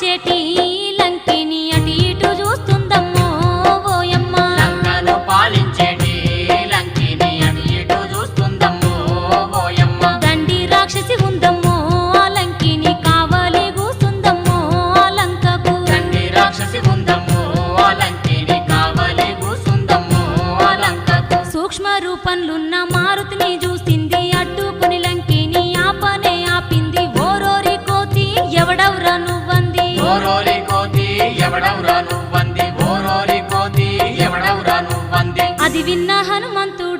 పాలించేటి లంకిని అటు ఇటు చూస్తుందమ్మో ఓయమ్మ. లంకను పాలించేటి లంకిని అటు ఇటు చూస్తుందమ్మో ఓయమ్మ. దండి రాక్షసి ఉందమ్మో ఆ లంకిని కావాలి కూస్తుందమ్మో ఆ లంకకు. తండ్రి రాక్షసి ఉందమ్మో ఆ లంకిని కావలి కూసుందమ్మో ఆ లంకకు. సూక్ష్మ రూపంలున్న మారుతిని చూసింది ఎవడవురా నువ్వంది? ఓరోరి కోతి ఎవడవురా నువ్వంది? అది విన్న హనుమంతుడు